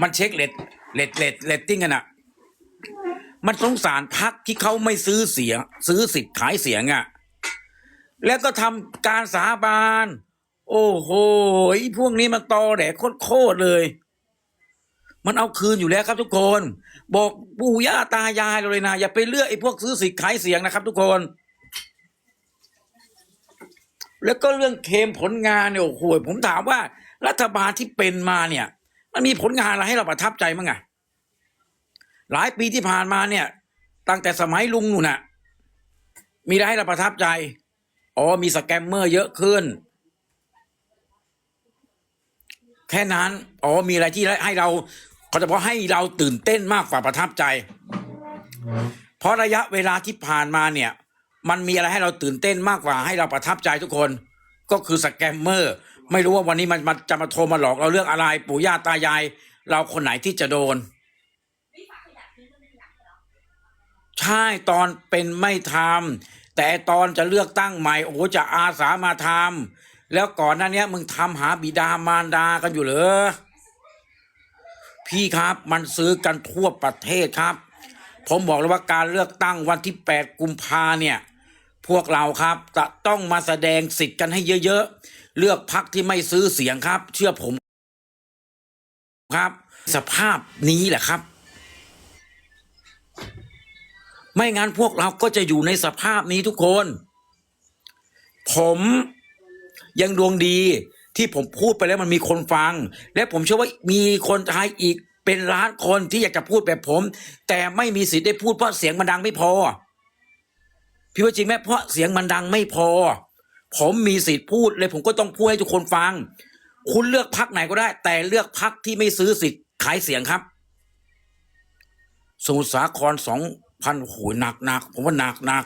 มันเช็คเลตเลตเลตเลตติ้งกันอะมันสงสารพักที่เขาไม่ซื้อเสียงซื้อสิทธิ์ขายเสียงอะแล้วก็ทำการสาบาน โอ้โหไอ้พวกนี้มันตอแหลโคตรเลย มันเอาคืนอยู่แล้วครับทุกคน บอกปู่ย่าตายายเราเลยนะ อย่าไปเลือกไอ้พวกซื้อสิทธิ์ขายเสียงนะครับ ทุกคน แล้วก็เรื่องเคมผลงานเนี่ยโอ้โหผมถามว่า รัฐบาลที่เป็นมาเนี่ย มันมีผลงานอะไรให้เราประทับใจมั้งอะหลายปีที่ผ่านมาเนี่ย ตั้งแต่สมัยลุงหนูน่ะ มีอะไรให้เราประทับใจ อ๋อ มีสแกมเมอร์เยอะขึ้น แค่นั้น อ๋อ มีอะไรที่ให้เราเขาเฉพาะให้เราตื่นเต้นมากกว่าประทับใจ เพราะระยะเวลาที่ผ่านมาเนี่ย มันมีอะไรให้เราตื่นเต้นมากกว่าให้เราประทับใจทุกคน ก็คือสแกมเมอร์ ไม่รู้ว่าวันนี้มันมันจะมาโทรมาหลอกเราเรื่องอะไร ปู่ย่าตายาย เราคนไหนที่จะโดน ใช่ตอนเป็นไม่ทำแต่ตอนจะเลือกตั้งใหม่โอ้โหจะอาสามาทำแล้วก่อนหน้าเนี้ยมึงทำหาบิดามารดากันอยู่เหรอพี่ครับมันซื้อกันทั่วประเทศครับ ผมบอกเลยว่าการเลือกตั้งวันที่ 8 กุมภาเนี่ย พวกเราครับจะต้องมาแสดงสิทธิ์กันให้เยอะๆ เลือกพักที่ไม่ซื้อเสียงครับ เชื่อผมครับ สภาพนี้แหละครับ ไม่งั้นพวกเราก็จะอยู่ในสภาพนี้ทุกคน ผมยังดวงดีที่ผมพูดไปแล้วมันมีคนฟัง และผมเชื่อว่ามีคนไทยอีกเป็นล้านคนที่อยากจะพูดแบบผม แต่ไม่มีสิทธิ์ได้พูดเพราะเสียงมันดังไม่พอ พี่ว่าจริงไหมเพราะเสียงมันดังไม่พอ ผมมีสิทธิ์พูดเลยผมก็ต้องพูดให้ทุกคนฟัง คุณเลือกพักไหนก็ได้ แต่เลือกพักที่ไม่ซื้อสิทธิ์ขายเสียงครับ สมุทรสาครสองพันโหยหนักหนักผมว่าหนักหนัก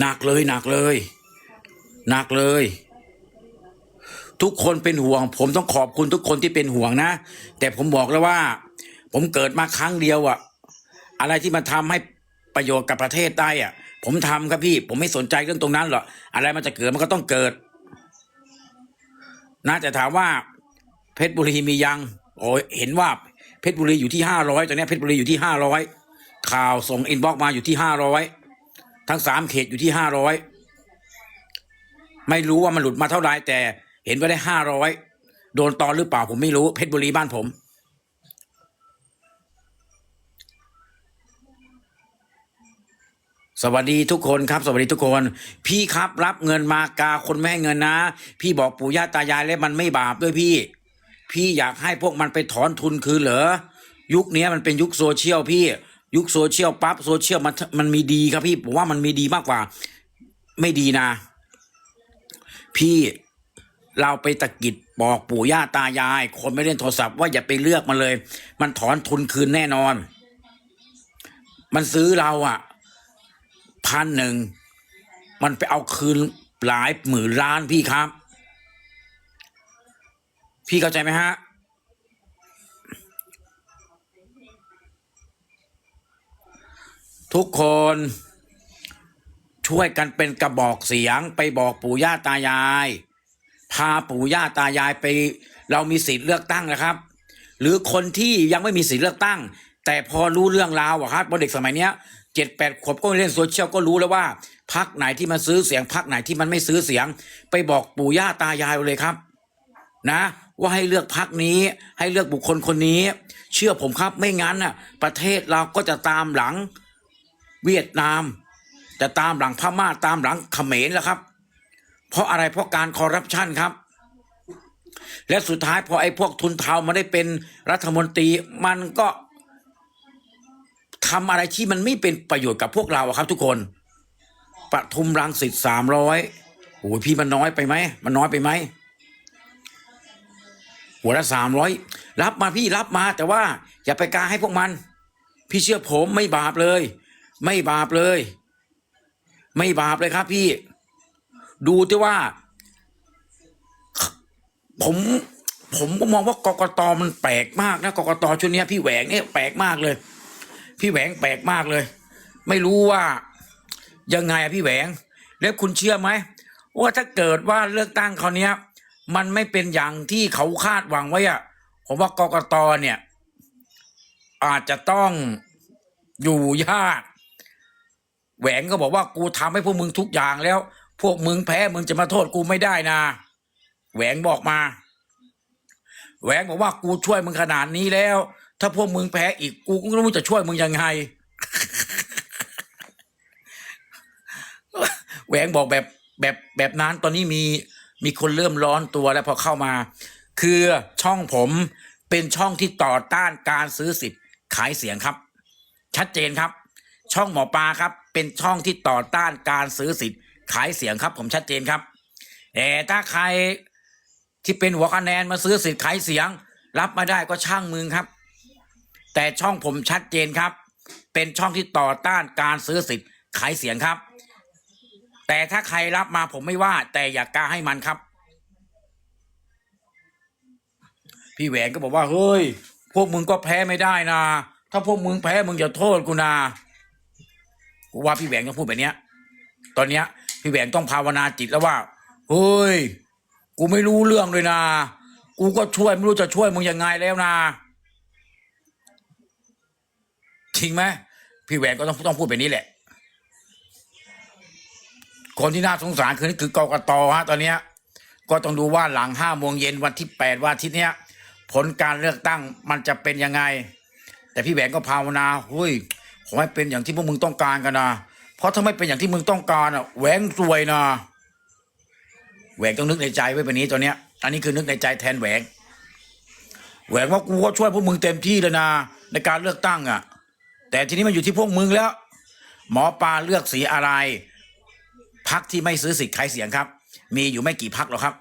หนักเลยหนักเลยหนักเลย ทุกคนเป็นห่วง ผมต้องขอบคุณทุกคนที่เป็นห่วงนะ แต่ผมบอกแล้วว่า ผมเกิดมาครั้งเดียวอะอะไรที่มันทำให้ ประโยชน์กับประเทศได้อะผมทำครับพี่ ผมไม่สนใจเรื่องตรงนั้นหรอกอะไรมันจะเกิดมันก็ต้องเกิดนะแต่ถามว่า เพชรบุรีมียังโอ้ยเห็นว่าเพชรบุรีอยู่ที่ห้าร้อยตอนนี้เพชรบุรีอยู่ที่ห้าร้อยข่าวส่งอินบ็อกมาอยู่ที่ห้าร้อยทั้งสามเขตอยู่ที่ห้าร้อยไม่รู้ว่ามันหลุดมาเท่าไหร่แต่เห็นว่าได้ห้าร้อยโดนตอนหรือเปล่าผมไม่รู้เพชรบุรีบ้านผม สวัสดีทุกคนครับ สวัสดีทุกคน พี่ครับรับเงินมากาคนไม่ให้เงินนะ พี่บอกปู่ย่าตายายแล้วมันไม่บาปด้วยพี่ พี่อยากให้พวกมันไปถอนทุนคืนเหรอยุคนี้มันเป็นยุคโซเชียลพี่ ยุคโซเชียลปั๊บโซเชียลมันมันมีดีครับพี่ผมว่ามันมีดีมากกว่า ไม่ดีนะ พี่เราไปตะกิดบอกปู่ย่าตายาย คนไม่เล่นโทรศัพท์ว่าอย่าไปเลือกมันเลย มันถอนทุนคืนแน่นอน มันซื้อเราอะ พันหนึ่งมันไปเอาคืนหลายหมื่นล้านพี่ครับ พี่เข้าใจไหมฮะทุกคนช่วยกันเป็นกระบอกเสียงไปบอกปู่ย่าตายาย พาปู่ย่าตายายไป เรามีสิทธิ์เลือกตั้งนะครับ หรือคนที่ยังไม่มีสิทธิ์เลือกตั้ง แต่พอรู้เรื่องราวอะครับเพราะเด็กสมัยเนี้ย เจ็ดแปดขวบก็เล่นโซเชียลก็รู้แล้วว่าพักไหนที่มันซื้อเสียงพักไหนที่มันไม่ซื้อเสียง ไปบอกปู่ย่าตายายเลยครับ นะ ว่าให้เลือกพักนี้ ให้เลือกบุคคลคนนี้ เชื่อผมครับไม่งั้นน่ะ ประเทศเราก็จะตามหลังเวียดนาม จะตามหลังพม่าตามหลังเขมรแล้วครับ เพราะอะไรเพราะการคอร์รัปชันครับ และสุดท้ายพอไอ้พวกทุนเทามาได้เป็นรัฐมนตรีมันก็ ทำอะไรที่มันไม่เป็นประโยชน์กับพวกเราอะครับ ทุกคนปทุมรังสิตสามร้อยโอ้ยพี่มันน้อยไปไหมมันน้อยไปไหมหัวละสามร้อยรับมาพี่รับมา แต่ว่า อย่าไปกล้าให้พวกมัน พี่เชื่อผมไม่บาปเลย ไม่บาปเลย ไม่บาปเลยครับ พี่ ดูที่ว่า ผมผมก็มองว่ากกตมันแปลกมากนะกกตชุดนี้พี่แหวงเนี่ยแปลกมากเลย พี่แหวงแปลกมากเลย ไม่รู้ว่ายังไงอะพี่แหวง แล้วคุณเชื่อไหมว่าถ้าเกิดว่าเลือกตั้งคราวนี้ย มันไม่เป็นอย่างที่เขาคาดหวังไว้อะผมว่ากกตเนี่ย อาจจะต้องอยู่ยากแหวงก็บอกว่ากูทำให้พวกมึงทุกอย่างแล้ว พวกมึงแพ้มึงจะมาโทษกูไม่ได้นะแหวงบอกมาแหวงบอกว่ากูช่วยมึงขนาดนี้แล้ว ถ้าพวกมึงแพ้อีกกูก็ไม่รู้จะช่วยมึงยังไงแหวงบอกแบบแบบแบบนั้นตอนนี้มีมีคนเริ่มร้อนตัวแล้วพอเข้ามา คือช่องผมเป็นช่องที่ต่อต้านการซื้อสิทธิ์ขายเสียงครับ ชัดเจนครับ ช่องหมอปลาครับ เป็นช่องที่ต่อต้านการซื้อสิทธิ์ขายเสียงครับ ผมชัดเจนครับแต่ถ้าใครที่เป็นหัวคะแนนมาซื้อสิทธิ์ขายเสียง รับมาได้ก็ช่างมึงครับ แต่ช่องผมชัดเจนครับ เป็นช่องที่ต่อต้านการซื้อสิทธิ์ขายเสียงครับ แต่ถ้าใครรับมาผมไม่ว่า แต่อย่ากล้าให้มันครับ พี่แหวนก็บอกว่าเฮ้ย พวกมึงก็แพ้ไม่ได้นะ ถ้าพวกมึงแพ้มึงอย่าโทษกูนะกูว่าพี่แหวนต้องพูดแบบเนี้ย ตอนเนี้ย พี่แหวนต้องภาวนาจิตแล้วว่าเฮ้ย กูไม่รู้เรื่องเลยนะ กูก็ช่วยไม่รู้จะช่วยมึงยังไงแล้วนะ จริงไหมพี่แหวนก็ต้องต้องพูดแบบนี้แหละ คนที่น่าสงสารคือนี่คือกกตฮะตอนเนี้ย ก็ต้องดูว่าหลังห้าโมงเย็นวันที่แปดวันอาทิตย์เนี้ย ผลการเลือกตั้งมันจะเป็นยังไง แต่พี่แหวนก็ภาวนาเฮ้ยขอให้เป็นอย่างที่พวกมึงต้องการกันนะเพราะถ้าไม่เป็นอย่างที่มึงต้องการอะแหวงซวยนะแหวงต้องนึกในใจไว้แบบนี้ตอนเนี้ย อันนี้คือนึกในใจแทนแหวงแหวงว่ากูก็ช่วยพวกมึงเต็มที่เลยนะในการเลือกตั้งอะ แต่ทีนี้มันอยู่ที่พวกมึงแล้ว หมอปลาเลือกสีอะไร พักที่ไม่ซื้อสิทธิ์ขายเสียงครับ มีอยู่ไม่กี่พักหรอกครับ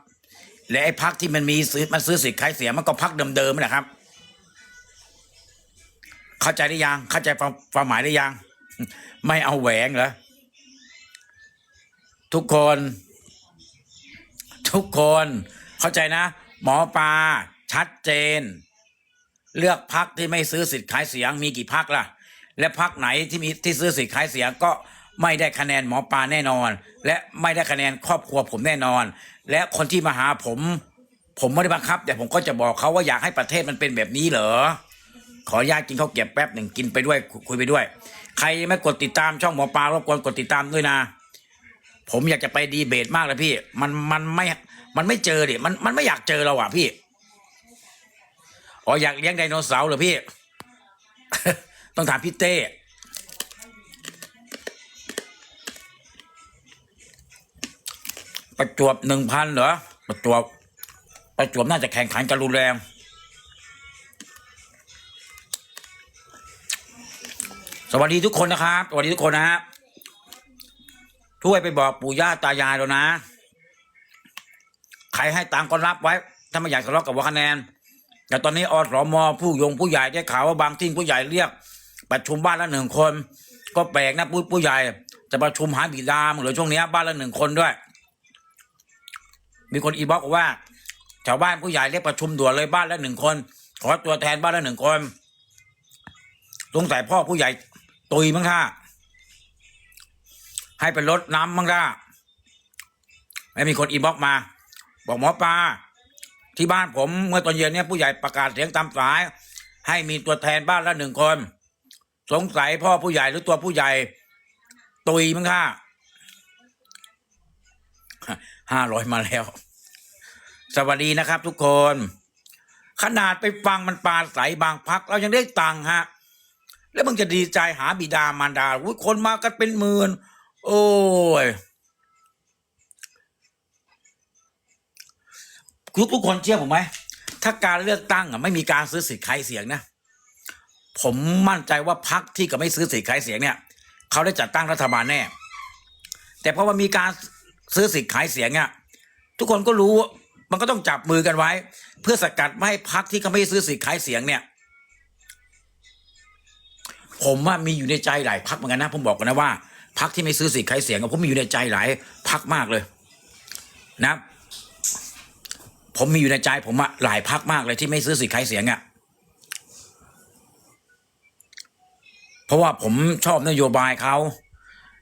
และไอ้พักที่มันมีซื้อมันซื้อสิทธิ์ขายเสียงมันก็พักเดิมๆนั่นแหละครับ เข้าใจได้ยังเข้าใจความความหมายได้ยังไม่เอาแหวงเหรอทุกคน ทุกคน เข้าใจนะ หมอปลาชัดเจน เลือกพักที่ไม่ซื้อสิทธิ์ขายเสียงมีกี่พักล่ะ และพักไหนที่มีที่ซื้อสิทธิ์ขายเสียงก็ไม่ได้คะแนนหมอปลาแน่นอน และไม่ได้คะแนนครอบครัวผมแน่นอน และคนที่มาหาผม ผมไม่ได้บังคับ แต่ผมก็จะบอกเขาว่าอยากให้ประเทศมันเป็นแบบนี้เหรอขออนุญาตกินข้าวเก็บแป๊บหนึ่งกินไปด้วยคุยไปด้วย ใครไม่กดติดตามช่องหมอปลารบกวนกดติดตามด้วยนะ ผมอยากจะไปดีเบตมากเลยพี่ มันมันไม่มันไม่เจอดิมันมันไม่อยากเจอเราอะพี่อ๋ออยากเลี้ยงไดโนเสาร์เหรอพี่ ต้องถามพี่เต้ประจวบหนึ่งพันเหรอประจวบประจวบน่าจะแข่งขันกันรุนแรง สวัสดีทุกคนนะครับ สวัสดีทุกคนนะฮะช่วยไปบอกปู่ย่าตายายแล้วนะ ใครให้ตังก็รับไว้ ถ้าไม่อยากทะเลาะกับว่าคะแนน แต่ตอนนี้อสมผู้ยงผู้ใหญ่ได้ข่าวว่าบางที่ผู้ใหญ่เรียก ประชุมบ้านละหนึ่งคน ก็แปลกนะผู้ผู้ใหญ่ จะประชุมหาบิดามหรือช่วงนี้บ้านละหนึ่งคนด้วย มีคนอีบอกว่าชาวบ้านผู้ใหญ่เรียกประชุมด่วนเลยบ้านละหนึ่งคน ขอตัวแทนบ้านละหนึ่งคนสงสัยพ่อผู้ใหญ่ตุยมั้งท่าให้ไปลดน้ำมั้งท่าไม่มีคนอีบอกมา บอกหมอปลาที่บ้านผมเมื่อตอนเย็นเนี่ยผู้ใหญ่ประกาศเสียงตามสาย ให้มีตัวแทนบ้านละหนึ่งคน สงสัยพ่อผู้ใหญ่หรือตัวผู้ใหญ่ ตุยมั้งท่าห้าร้อยมาแล้ว สวัสดีนะครับทุกคน ขนาดไปฟังมันปลาใสบางพัก เรายังได้ตังค์ฮะ แล้วมึงจะดีใจหาบิดามารดาอุ้ยคนมากันเป็นหมื่น โอ้ยทุกทุกคนเชื่อผมไหม ถ้าการเลือกตั้งอะไม่มีการซื้อสิทธิ์ขายเสียงนะ ผมมั่นใจว่าพักที่ก็ไม่ซื้อสิทธิ์ขายเสียงเนี่ย เขาได้จัดตั้งรัฐบาลแน่ แต่เพราะว่ามีการซื้อสิทธิ์ขายเสียงเนี่ยทุกคนก็รู้มันก็ต้องจับมือกันไว้ เพื่อสกัดไม่ให้พักที่เขาไม่ซื้อสิทธิ์ขายเสียงเนี่ย ผมว่ามีอยู่ในใจหลายพักเหมือนกันนะผมบอกกันนะว่าพักที่ไม่ซื้อสิทธิ์ขายเสียงผมมีอยู่ในใจหลายพักมากเลย นะ ผมมีอยู่ในใจผมอะหลายพักมากเลยที่ไม่ซื้อสิทธิ์ขายเสียงอะ เพราะว่าผมชอบนโยบายเขา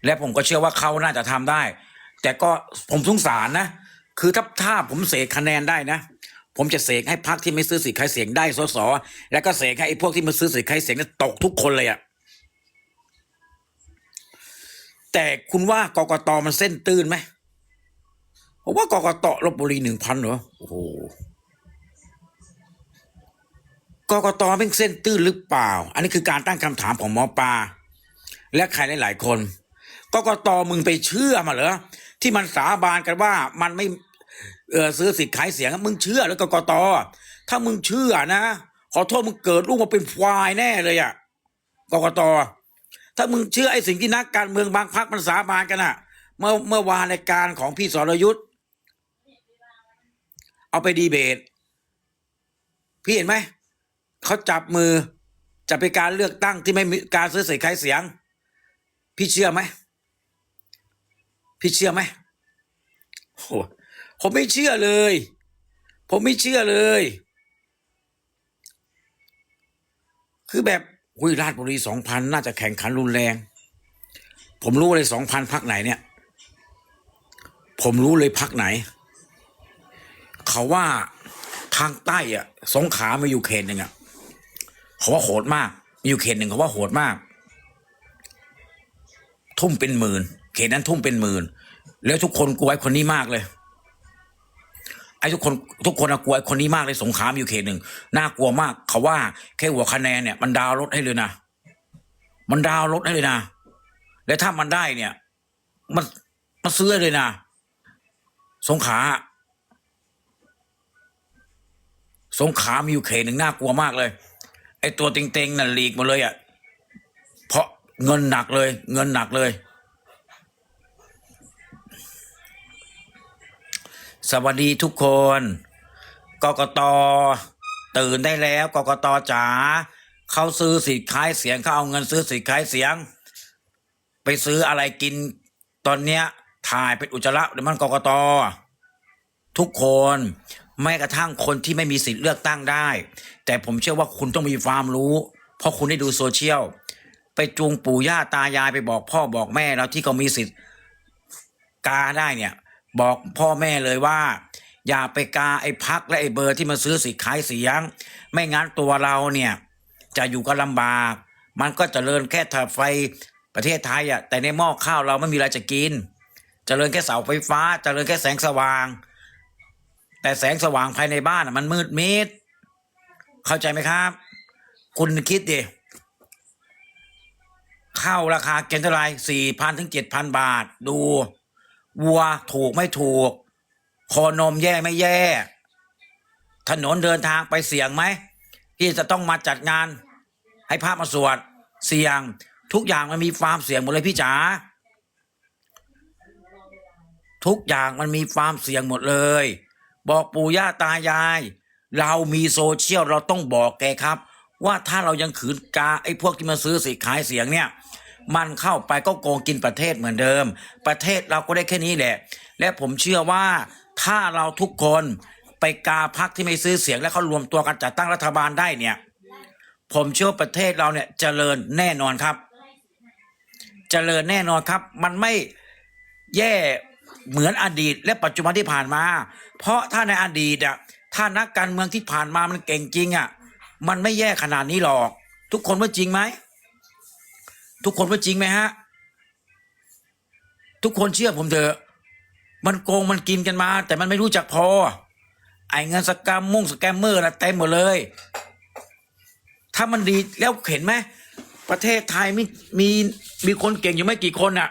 และผมก็เชื่อว่าเขาน่าจะทำได้ แต่ก็ผมสงสารนะ คือถ้าถ้าผมเสกคะแนนได้นะ ผมจะเสกให้พรรคที่ไม่ซื้อสิทธิ์ใครเสียงได้สสแล้วก็เสกให้ไอ้พวกที่มาซื้อสิทธิ์ใครเสียงนี่ตกทุกคนเลยอะแต่คุณว่ากกตมันเส้นตื้นไหมผมว่ากกตลบบุรีหนึ่งพันเหรอโอ้โห กกตเป็นเส้นตื้นหรือเปล่า อันนี้คือการตั้งคำถามของหมอปลาและใครหลายๆคนกกตมึงไปเชื่อมาเหรอที่มันสาบานกันว่ามันไม่เออซื้อสิทธิ์ขายเสียงมึงเชื่อแล้วกกตถ้ามึงเชื่อนะ ขอโทษมึงเกิดลูกมาเป็นควายแน่เลยอะกกตถ้ามึงเชื่อไอ้สิ่งที่นักการเมืองบางพรรคมันสาบานกันอะเมื่อเมื่อวานในการของพี่สรยุทธ์เอาไปดีเบต พี่เห็นไหม เขาจับมือจะเป็นการเลือกตั้งที่ไม่มีการซื้อเสิทธิ์ขายเสียง พี่เชื่อไหมพี่เชื่อไหมโอ้ผมไม่เชื่อเลย ผมไม่เชื่อเลย คือแบบหุยราชบุรีสองพันน่าจะแข่งขันรุนแรง ผมรู้เลยสองพันพักไหนเนี่ย ผมรู้เลยพักไหน เขาว่าทางใต้อะสงขามีอยู่เขตหนึ่งอะ เขาว่าโหดมาก มีอยู่เขตหนึ่งเขาว่าโหดมาก ทุ่มเป็นหมื่น เขตนั้นทุ่มเป็นหมื่น แล้วทุกคนกลัวไอ้คนนี้มากเลย ไอ้ทุกคนทุกคนอะกลัวไอ้คนนี้มากเลยสงขลามอยู่เขตหนึ่งน่ากลัวมาก เขาว่าแค่หัวคะแนนเนี่ย มันดาวน์รถให้เลยนะ มันดาวน์รถให้เลยนะ และถ้ามันได้เนี่ย มันมันซื้อเลยนะ สงขาสงขามีอยู่เขตหนึ่งน่ากลัวมากเลย อ้ตัวเต็งๆนั่นหลีกหมาเลยอะ เพราะเงินหนักเลย เงินหนักเลยสวัสดีทุกคน กกต ตื่นได้แล้ว กกตจ๋าเขาซื้อสิทธิ์ขายเสียงเขาเอาเงินซื้อสิทธิ์ขายเสียง ไปซื้ออะไรกิน ตอนเนี้ย ถ่ายเป็นอุจจาระหรือมันกกต ทุกคน แม้กระทั่งคนที่ไม่มีสิทธิ์เลือกตั้งได้ แต่ผมเชื่อว่าคุณต้องมีความรู้ เพราะคุณได้ดูโซเชียล ไปจูงปู่ย่าตายายไปบอกพ่อบอกแม่แล้วที่เขามีสิทธิ์กาได้เนี่ย บอกพ่อแม่เลยว่า อย่าไปกาไอ้พักและไอ้เบอร์ที่มาซื้อสิทธิ์ขายเสียง ไม่งั้นตัวเราเนี่ย จะอยู่กันลำบาก มันก็จเจริญแค่ถ้าไฟประเทศไทยอะแต่ในหม้อข้าวเราไม่มีอะไรจะกินจเจริญแค่เสาไฟฟ้าจเจริญแค่แสงสว่าง แต่แสงสว่างภายในบ้านมันมืดมิด เข้าใจไหมครับ คุณคิดดิข้าวราคาเกณฑ์เท่าไรสี่พันถึงเจ็ดพันบาท ดู วัวถูกไม่ถูกโคนมแย่ไม่แย่ ถนนเดินทางไปเสี่ยงไหม ที่จะต้องมาจัดงาน ให้พระมาสวด เสี่ยง ทุกอย่างมันมีความเสี่ยงหมดเลยพี่จ๋าทุกอย่างมันมีความเสี่ยงหมดเลย บอกปู่ย่าตายาย เรามีโซเชียลเราต้องบอกแกครับ ว่าถ้าเรายังขืนกาไอ้พวกที่มาซื้อสิขายเสียงเนี่ยมันเข้าไปก็โกงกินประเทศเหมือนเดิม ประเทศเราก็ได้แค่นี้แหละ และผมเชื่อว่าถ้าเราทุกคนไปกาพักที่ไม่ซื้อเสียง และเขารวมตัวกันจัดตั้งรัฐบาลได้เนี่ย ผมเชื่อประเทศเราเนี่ยเจริญแน่นอนครับเจริญแน่นอนครับ มันไม่แย่เหมือนอดีต และปัจจุบันที่ผ่านมา เพราะถ้าในอดีตอะถ้านักการเมืองที่ผ่านมามันเก่งจริงอะมันไม่แย่ขนาดนี้หรอก ทุกคนว่าจริงไหมทุกคนว่าจริงไหมฮะ ทุกคนเชื่อผมเถอะ มันโกงมันกินกันมา แต่มันไม่รู้จักพอ ไอ้เงินสแกมมุ่งสแกมเมอร์นะเต็มหมดเลย ถ้ามันดีแล้วเห็นไหมประเทศไทยมีมีมีคนเก่งอยู่ไม่กี่คนอะ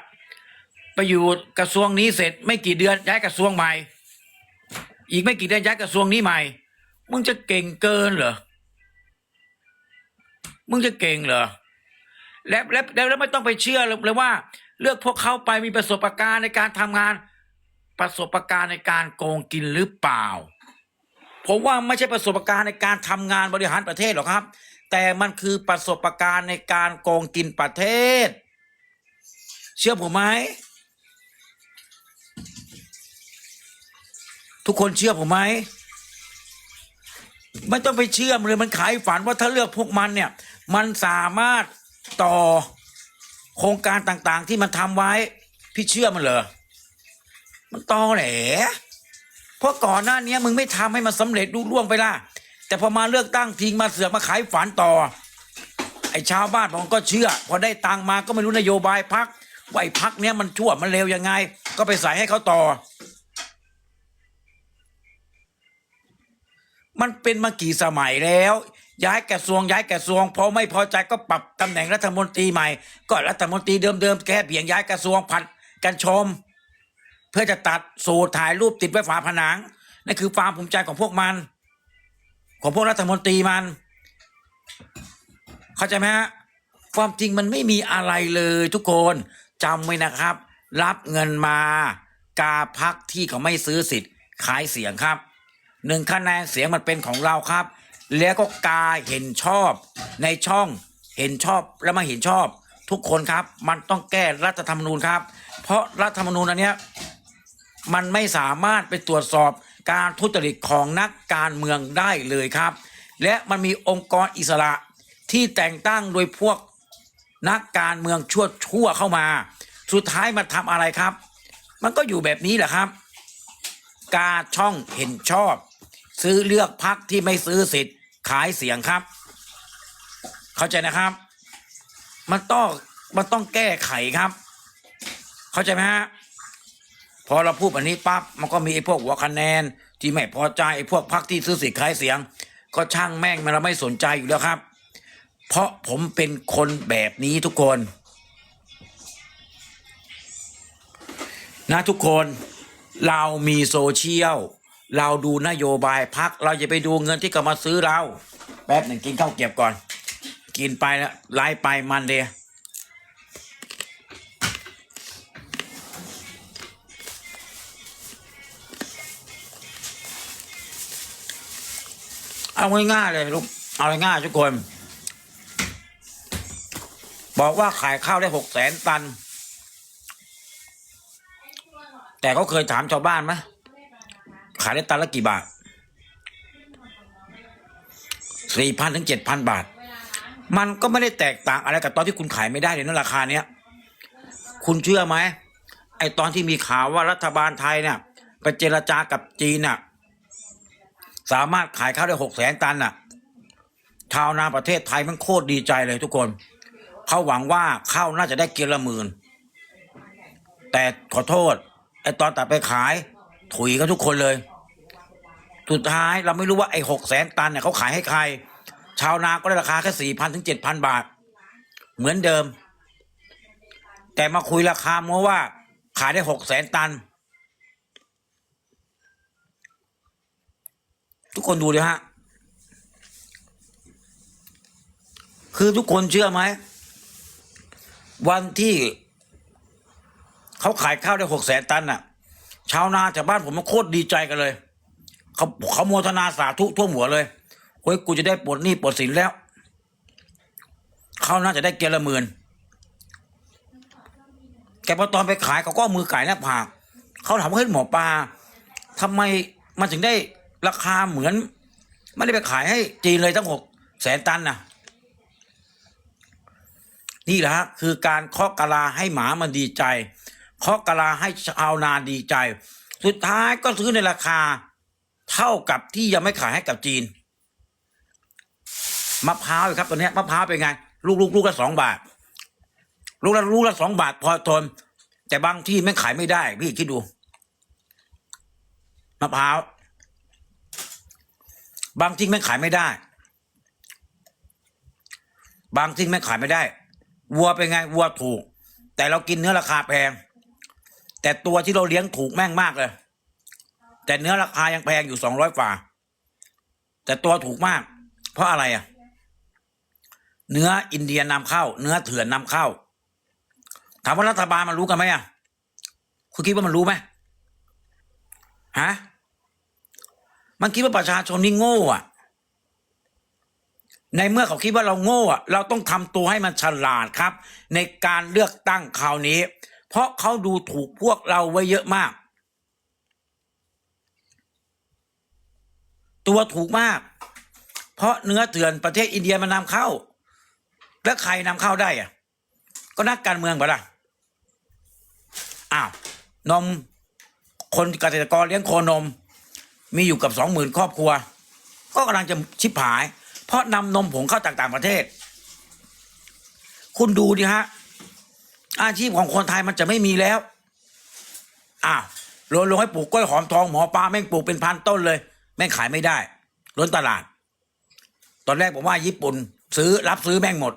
ไปอยู่กระทรวงนี้เสร็จไม่กี่เดือนย้ายกระทรวงใหม่ อีกไม่กี่เดือนย้ายกระทรวงนี้ใหม่ มึงจะเก่งเกินเหรอ มึงจะเก่งเหรอ และและแล้วแล้วไม่ต้องไปเชื่อเลยว่า เลือกพวกเขาไปมีประสบการณ์ในการทำงาน ประสบการณ์ในการโกงกินหรือเปล่า ผมว่าไม่ใช่ประสบการณ์ในการทำงานบริหารประเทศหรอกครับ แต่มันคือประสบการณ์ในการโกงกินประเทศ เชื่อผมไหม ทุกคนเชื่อผมไหมไม่ต้องไปเชื่อมเลยมันขายฝันว่าถ้าเลือกพวกมันเนี่ย มันสามารถต่อโครงการต่างๆ ที่มันทำไว้ พี่เชื่อมันเหรอมันตอแหลเพราะก่อนหน้านี้มึงไม่ทำให้มันสำเร็จรุ่ล่วงไปล่ะ แต่พอมาเลือกตั้งทิ้งมาเสือกมาขายฝันต่อ ไอ้ชาวบ้านผมก็เชื่อ พอได้ตังมาก็ไม่รู้นโยบายพักว่าไอ้พักเนี้ยมันชั่วมันเลวยังไง ก็ไปใส่ให้เขาต่อ มันเป็นมากี่สมัยแล้ว ย้ายกระทรวงย้ายกระทรวงพอไม่พอใจก็ปรับตำแหน่งรัฐมนตรีใหม่ ก็รัฐมนตรีเดิมๆแค่เพียงย้ายกระทรวงผัดกันชม เพื่อจะตัดสูตรถ่ายรูปติดไว้ฝาผนังนั่นคือความภูมิใจของพวกมัน ของพวกรัฐมนตรีมัน เข้าใจไหมฮะความจริงมันไม่มีอะไรเลยทุกคนจำไว้นะครับ รับเงินมากาพักที่เขาไม่ซื้อสิทธิ์ขายเสียงครับ หนึ่งคะแนนเสียงมันเป็นของเราครับ แล้วก็กาเห็นชอบในช่องเห็นชอบและมาเห็นชอบ ทุกคนครับมันต้องแก้รัฐธรรมนูญครับ เพราะรัฐธรรมนูญอันเนี้ยมันไม่สามารถไปตรวจสอบการทุจริตของนักการเมืองได้เลยครับ และมันมีองค์กรอิสระที่แต่งตั้งโดยพวกนักการเมืองชั่วชั่วเข้ามา สุดท้ายมันทำอะไรครับ มันก็อยู่แบบนี้แหละครับ กาช่องเห็นชอบ ซื้อเลือกพักที่ไม่ซื้อสิทธิ์ ขายเสียงครับ เข้าใจนะครับ มันต้องมันต้องแก้ไขครับ เข้าใจไหมฮะพอเราพูดแบบนี้ปั๊บมันก็มีไอ้พวกหัวคะแนน ที่ไม่พอใจไอ้พวกพรรคที่ซื้อสิทธิ์ขายเสียง ก็ช่างแม่งมันเราไม่สนใจอยู่แล้วครับ เพราะผมเป็นคนแบบนี้ทุกคน นะทุกคนเรามีโซเชียล เราดูนโยบายพักเราอย่าไปดูเงินที่เขามาซื้อเรา แป๊บหนึ่งกินข้าวเก็บก่อน กินไปแล้วไล่ไปมันเดียเอาง่ายๆเลยลูกเอาง่ายๆทุกคน บอกว่าขายข้าวได้หกแสนตัน แต่เขาเคยถามชาวบ้านไหม ขายได้ตันละกี่บาทสี่พันถึงเจ็ดพันบาท มันก็ไม่ได้แตกต่างอะไรกับตอนที่คุณขายไม่ได้เลยนะราคาเนี้ยคุณเชื่อไหมไอตอนที่มีข่าวว่ารัฐบาลไทยเนี่ยไปเจรจากับจีนน่ะ สามารถขายข้าวได้หกแสนตันน่ะ ชาวนาประเทศไทยมันโคตรดีใจเลยทุกคนเขาหวังว่าข้าวน่าจะได้เกณฑ์ละหมื่นแต่ขอโทษไอตอนตัดไปขายถุยกันทุกคนเลย สุดท้ายเราไม่รู้ว่าไอ้หกแสนตันเนี่ยเขาขายให้ใคร ชาวนาก็ได้ราคาแค่สี่พันถึงเจ็ดพันบาท เหมือนเดิม แต่มาคุยราคามัวว่า ขายได้หกแสนตัน ทุกคนดูเลยฮะ คือทุกคนเชื่อไหม วันที่เขาขายข้าวได้หกแสนตันน่ะ ชาวนาจากบ้านผมมันโคตรดีใจกันเลย เขาเขาโมทนาสาธุท่วมหัวเลยเฮ้ยกูจะได้ปลดหนี้ปลดสินแล้ว เขาน่าจะได้เกละหมื่นแกพอตอนไปขายเขาก็มือไก่หน้าผากเขาถามว่าเฮ้ยหมอปลาทำไมมันถึงได้ราคาเหมือน ไม่ได้ไปขายให้จีนเลยตั้งหกแสนตันนะนี่แหละฮะคือการเคาะกะลาให้หมามันดีใจเคาะกะลาให้ชาวนาดีใจ สุดท้ายก็ซื้อในราคา เท่ากับที่ยังไม่ขายให้กับจีนมะพร้าวครับตัวนี้มะพร้าวเป็นไง ลูกลูกลูกละสองบาท ลูกละลูกละสองบาท พอทน แต่บางที่ไม่ขายไม่ได้ พี่คิดดูมะพร้าวบางที่ไม่ขายไม่ได้ บางที่ไม่ขายไม่ได้ วัวเป็นไง วัวถูก แต่เรากินเนื้อราคาแพง แต่ตัวที่เราเลี้ยงถูกแม่งมากเลย แต่เนื้อราคายังแพงอยู่สองร้อยฝ่า แต่ตัวถูกมาก เพราะอะไรอะ เนื้ออินเดียนำเข้า เนื้อเถื่อนนำเข้า ถามว่ารัฐบาลมันรู้กันไหมอะ คุณคิดว่ามันรู้ไหมฮะ มันคิดว่าประชาชนนี่โง่อะ ในเมื่อเขาคิดว่าเราโง่อะ เราต้องทำตัวให้มันฉลาดครับ ในการเลือกตั้งคราวนี้ เพราะเขาดูถูกพวกเราไว้เยอะมาก ตัวถูกมาก เพราะเนื้อเถื่อนประเทศอินเดียมันนำเข้า แล้วใครนำเข้าได้อะก็นักการเมืองปะล่ะอ้าวนมคนเกษตรกรเลี้ยงโคนม มีอยู่กับสองหมื่นครอบครัว ก็กำลังจะชิบหาย เพราะนำนมผงเข้าจากต่างประเทศ คุณดูดิฮะ อาชีพของคนไทยมันจะไม่มีแล้วอ้าวลงลงให้ปลูกกล้วยหอมทองหมอปลาแม่งปลูกเป็นพันต้นเลย แม่งขายไม่ได้ล้นตลาด ตอนแรกผมว่าญี่ปุ่น ซื้อรับซื้อแม่งหมด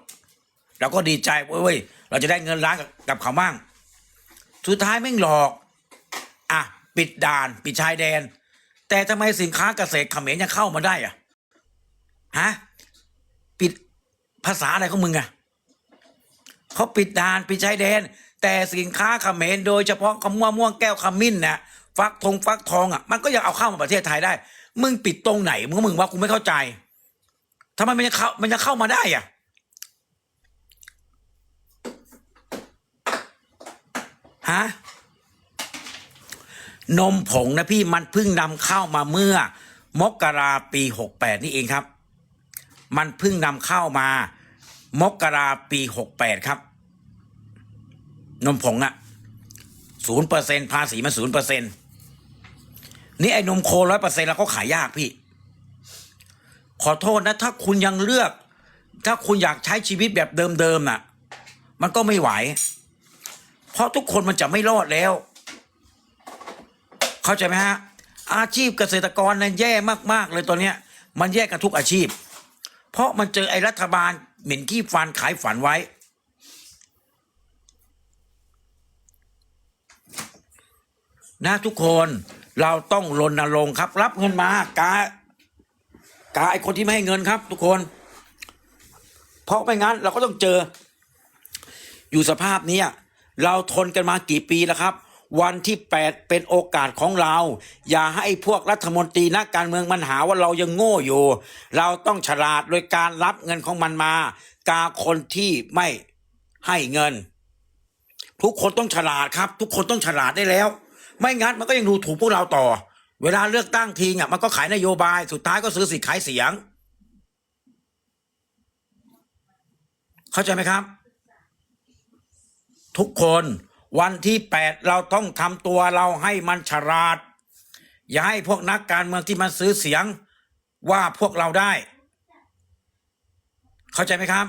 เราก็ดีใจเว้ยเราจะได้เงินล้านกับเขาบ้าง สุดท้ายแม่งหลอก อะ ปิดด่าน ปิดชายแดน แต่ทำไมสินค้าเกษตรเขมรยังเข้ามาได้อะฮะปิดภาษาอะไรของมึงอะเขาปิดด่านปิดชายแดน แต่สินค้าเขมรโดยเฉพาะขมวม่วงแก้วขมิ้นนะฟักทองฟักทองอะ มันก็ยังเอาเข้ามาประเทศไทยได้ มึงปิดตรงไหนมึงมึงว่ากูไม่เข้าใจทำไมมันยังเข้ามันยังเข้ามาได้อะฮะนมผงนะพี่มันเพิ่งนำเข้ามาเมื่อ มกราปีหกแปดนี่เองครับ มันเพิ่งนำเข้ามา มกราปีหกแปดครับ นมผงอะศูนย์เปอร์เซ็นภาษีมันศูนย์เปอร์เซ็นต์ นี่ไอ้นมโคร้อยเปอร์เซ็นต์แล้วก็ขายยากพี่ ขอโทษนะ ถ้าคุณยังเลือก ถ้าคุณอยากใช้ชีวิตแบบเดิมๆน่ะ มันก็ไม่ไหว เพราะทุกคนมันจะไม่รอดแล้ว เข้าใจไหมฮะ อาชีพเกษตรกรนั้นแย่มากๆเลยตอนเนี้ย มันแย่กันทุกอาชีพ เพราะมันเจอไอ้รัฐบาลเหม็นขี้ฟันขายฝันไว้นะทุกคน เราต้องรณรงค์ครับ รับเงินมากากาไอ้คนที่ไม่ให้เงินครับ ทุกคน เพราะไม่งั้น เราก็ต้องเจอ อยู่สภาพนี้เราทนกันมากี่ปีแล้วครับ วันที่แปดเป็นโอกาสของเรา อย่าให้พวกรัฐมนตรีนักการเมืองมันหาว่าเรายังโง่อยู่ เราต้องฉลาดโดยการรับเงินของมันมากาคนที่ไม่ให้เงิน ทุกคนต้องฉลาดครับ ทุกคนต้องฉลาดได้แล้ว ไม่งั้นมันก็ยังดูถูกพวกเราต่อ เวลาเลือกตั้งทีอะมันก็ขายนโยบายสุดท้ายก็ซื้อสิทธิ์ขายเสียง เข้าใจไหมครับ ทุกคนวันที่แปดเราต้องทำตัวเราให้มันฉลาด อย่าให้พวกนักการเมืองที่มันซื้อเสียงว่าพวกเราได้ เข้าใจไหมครับ